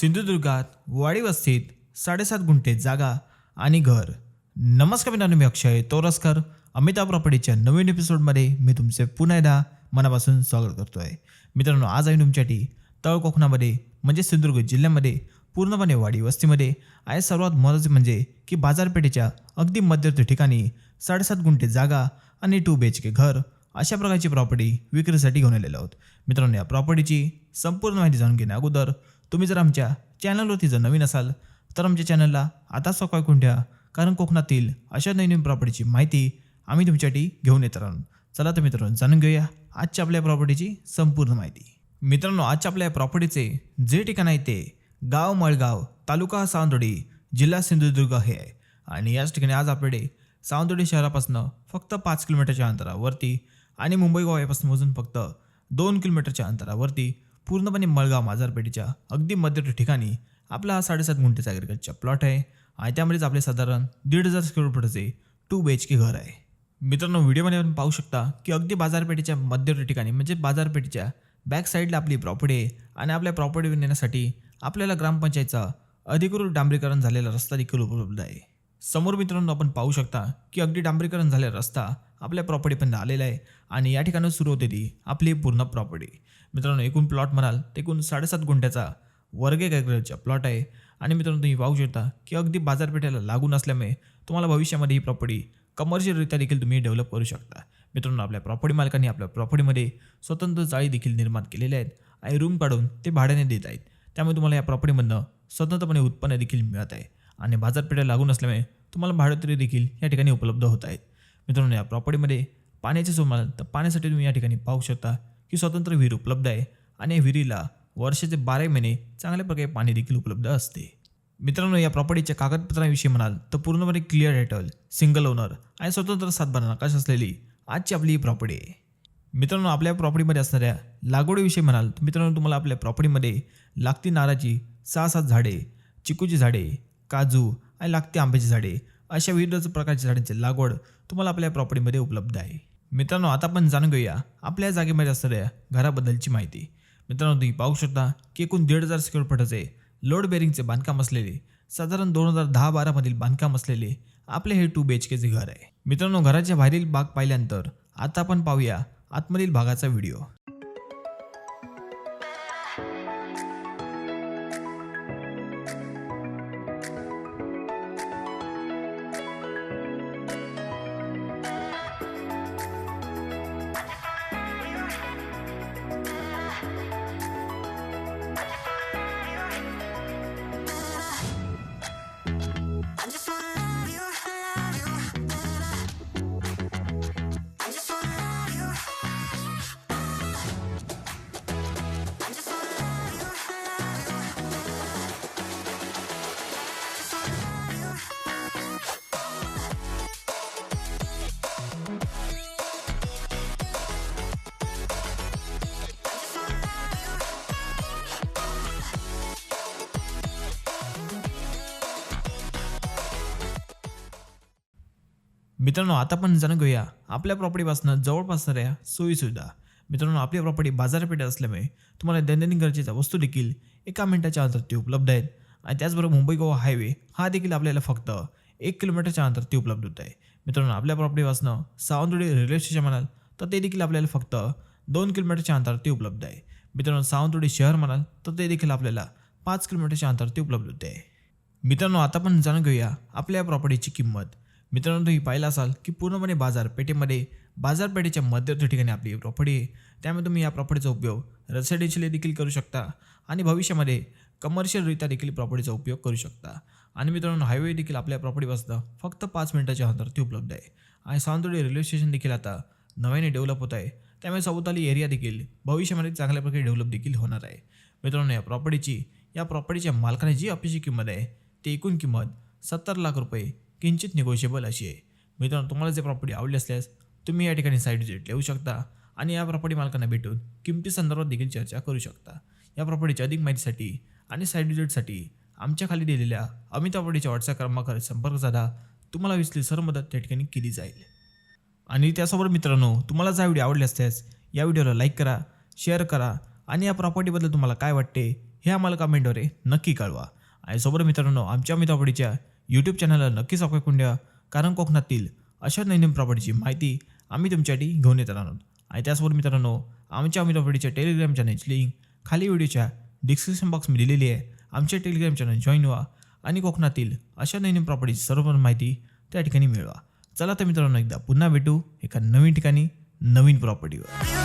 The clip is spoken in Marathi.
सिंधुदुर्गात वाडी वस्तीत साडेसात गुंठे जागा आणि घर. नमस्कार मित्रांनो मी अक्षय तोरसकर. अमिताभ प्रॉपर्टीच्या नवीन एपिसोडमध्ये मी तुमचे पुन्हा एकदा मनापासून स्वागत करतो आहे मित्रांनो आज आम्ही तुमच्यासाठी तळ कोकणामध्ये म्हणजे सिंधुदुर्ग जिल्ह्यामध्ये पूर्णपणे वाडी वस्तीमध्ये आहे सर्वात महत्त्वाचे म्हणजे की बाजारपेठेच्या अगदी मध्यवर्ती ठिकाणी साडेसात गुंठे जागा आणि टू बी एच के घर अशा प्रकारची प्रॉपर्टी विक्रीसाठी घेऊन आलेलो आहोत. मित्रांनो या प्रॉपर्टीची संपूर्ण माहिती जाणून घेण्या अगोदर तुम्ही जर आमच्या चॅनलवरती जर नवीन असाल तर आमच्या चॅनलला आता सकाळ करून कारण कोकणातील अशा नवीन नवीन प्रॉपर्टीची माहिती आम्ही तुमच्यासाठी घेऊन येत राहू चला तर मित्रांनो जाणून घेऊया आजच्या आपल्या प्रॉपर्टीची संपूर्ण माहिती. मित्रांनो आजच्या आपल्या प्रॉपर्टीचे जे ठिकाण आहे ते गाव मळगाव तालुका सावंतवाडी जिल्हा सिंधुदुर्ग हे आहे. आणि याच ठिकाणी आज आपल्याकडे सावंतवाडी शहरापासून फक्त पाच किलोमीटरच्या अंतरावरती आणि मुंबई गोव्यापासून मोजून फक्त दोन किलोमीटरच्या अंतरावरती पूर्णपणे मळगाव बाजारपेठेच्या अगदी मध्यवर्ती ठिकाणी आपला हा साडेसात गुंठेचा ॲग्रिकल्चर प्लॉट आहे आणि त्यामध्येच आपले साधारण दीड हजार स्क्वेअर फुटाचे टू बी एच के घर आहे. मित्रांनो व्हिडिओमध्ये आपण पाहू शकता की अगदी बाजारपेठेच्या मध्यवर्ती ठिकाणी म्हणजे बाजारपेठेच्या बॅक साईडला आपली प्रॉपर्टी आहे आणि आपल्या प्रॉपर्टीवर नेण्यासाठी आपल्याला ग्रामपंचायतचा अधिकृत डांबरीकरण झालेला रस्ता देखील उपलब्ध आहे. समोर मित्रांनो आपण पाहू शकता की अगदी डांबरीकरण झालेला रस्ता आपल्या प्रॉपर्टीपर्यंत आलेला आहे. आणि या ठिकाणी सुरू होते ती आपली पूर्ण प्रॉपर्टी मित्रांनो एकूण प्लॉट म्हणाल ते एकूण साडेसात गुंठ्याचा वर्ग एक प्लॉट आहे. आणि मित्रांनो तुम्ही पाहू शकता की अगदी बाजारपेठेला लागून असल्यामुळे तुम्हाला भविष्यामध्ये ही प्रॉपर्टी कमर्शियलरित्या देखील तुम्ही डेव्हलप करू शकता. मित्रांनो आपल्या प्रॉपर्टी मालकांनी आपल्या प्रॉपर्टीमध्ये स्वतंत्र जाळी देखील निर्माण केलेल्या आहेत आणि रूम काढून ते भाड्याने देत आहेत. त्यामुळे तुम्हाला या प्रॉपर्टीमधनं स्वतंत्रपणे उत्पन्न देखील मिळत आहे. आणि बाजारपेठा लागून असल्यामुळे तुम्हाला भाडोत्री देखील या ठिकाणी उपलब्ध होत आहेत. मित्रांनो या प्रॉपर्टीमध्ये पाण्याचे सोमाल तर पाण्यासाठी तुम्ही या ठिकाणी पाहू शकता की स्वतंत्र विहीर उपलब्ध आहे आणि या विहिरीला वर्षाचे बारा महिने चांगल्या प्रकारे पाणी देखील उपलब्ध असते. मित्रांनो या प्रॉपर्टीच्या कागदपत्रांविषयी म्हणाल तर पूर्णपणे क्लिअर टायटल सिंगल ओनर आणि स्वतंत्र सातबारा नकाश असलेली आजची आपली ही प्रॉपर्टी आहे. मित्रांनो आपल्या प्रॉपर्टीमध्ये असणाऱ्या लागवडीविषयी म्हणाल तर मित्रांनो तुम्हाला आपल्या प्रॉपर्टीमध्ये लागती नाराची सहा सात झाडे चिकूची झाडे काजू आणि लागती आंब्याची झाडे अशा विविध प्रकारच्या झाडांची लागवड तुम्हाला आपल्या प्रॉपर्टीमध्ये उपलब्ध आहे. मित्रांनो आता आपण जाणून घेऊया आपल्या जागेमध्ये असणाऱ्या घराबद्दलची माहिती. मित्रांनो तुम्ही पाहू शकता की एकूण दीड हजार स्क्वेअर फुटाचे लोड बेरिंगचे बांधकाम असलेले साधारण दोन हजार दहा बारामधील बांधकाम असलेले आपले हे टू बी एच केचे घर आहे. मित्रांनो घराच्या बाहेरील भाग पाहिल्यानंतर आता आपण पाहूया आतमधील भागाचा व्हिडिओ मित्रांनो आता आपण जाणून घेऊया. आपल्या प्रॉपर्टीपासून जवळपास असणाऱ्या सोयीसुविधा मित्रांनो आपली प्रॉपर्टी बाजारपेठेत असल्यामुळे तुम्हाला दैनंदिन गरजेच्या वस्तू देखील एका मिनिटाच्या अंतरावरती उपलब्ध आहेत. आणि त्याचबरोबर मुंबई गोवा हायवे हा देखील आपल्याला फक्त एक किलोमीटरच्या अंतरावरती उपलब्ध होत आहे. मित्रांनो आपल्या प्रॉपर्टीपासून सावंतवाडी रेल्वे स्टेशन म्हणाल तर ते देखील आपल्याला फक्त दोन किलोमीटरच्या अंतरावरती उपलब्ध आहे. मित्रांनो सावंतवाडी शहर म्हणाल तर ते देखील आपल्याला पाच किलोमीटरच्या अंतरावरती उपलब्ध होते. आहे मित्रांनो आता आपण जाणून घेऊया आपल्या प्रॉपर्टीची किंमत. मित्रांनो तुम्ही पाहिलं असाल की पूर्णपणे बाजारपेठेमध्ये बाजारपेठेच्या मध्यवर्ती ठिकाणी आपली प्रॉपर्टी आहे. त्यामुळे तुम्ही या प्रॉपर्टीचा उपयोग रेसिडेन्शियल देखील करू शकता आणि भविष्यामध्ये कमर्शियलरित्या देखील प्रॉपर्टीचा उपयोग करू शकता. आणि मित्रांनो हायवे देखील आपल्या प्रॉपर्टीपासून फक्त पाच मिनिटाच्या अंतरावरती उपलब्ध आहे. आणि सावंतवाडी रेल्वे स्टेशन देखील आता नव्याने डेव्हलप होत आहे. त्यामुळे सभोवताली एरिया देखील भविष्यामध्ये चांगल्या प्रकारे डेव्हलप देखील होणार आहे. मित्रांनो या प्रॉपर्टीची या प्रॉपर्टीच्या मालकाने जी अपेक्षित किंमत आहे ती एकूण किंमत सत्तर लाख रुपये किंचित निगोशिएबल अशी आहे. मित्रांनो तुम्हाला जे प्रॉपर्टी आवडली असल्यास तुम्ही या ठिकाणी साईड विजिट लिहू शकता आणि या प्रॉपर्टी मालकांना भेटून किमती संदर्भात देखील चर्चा करू शकता. या प्रॉपर्टीच्या अधिक माहितीसाठी आणि साईड विजिटसाठी आमच्या खाली दिलेल्या अमित प्रॉपर्टीच्या व्हॉट्सअप क्रमांकावर संपर्क साधा. तुम्हाला विसली सर्व मदत त्या ठिकाणी केली जाईल. आणि त्यासोबत मित्रांनो तुम्हाला जर हा व्हिडिओ आवडले असल्यास या व्हिडिओला लाईक करा शेअर करा आणि या प्रॉपर्टीबद्दल तुम्हाला काय वाटते हे आम्हाला कमेंटद्वारे नक्की कळवा. आणि सोबत मित्रांनो आमच्या अमिता यूट्यूब चॅनलला नक्की सबस्क्राईब करून द्या कारण कोकणातील अशा नवीन प्रॉपर्टीची माहिती आम्ही तुमच्यासाठी घेऊन येत आहोत. आणि त्याचबरोबर मित्रांनो आमच्या अमित प्रॉपर्टीच्या टेलिग्राम चॅनलची लिंक खाली व्हिडिओच्या डिस्क्रिप्शन बॉक्समध्ये दिलेली आहे. आमच्या टेलिग्राम चॅनल जॉईन व्हा आणि कोकणातील अशा नवीन प्रॉपर्टीची सर्व माहिती त्या ठिकाणी मिळवा. चला तर मित्रांनो एकदा पुन्हा भेटू एका नवीन ठिकाणी नवीन प्रॉपर्टीवर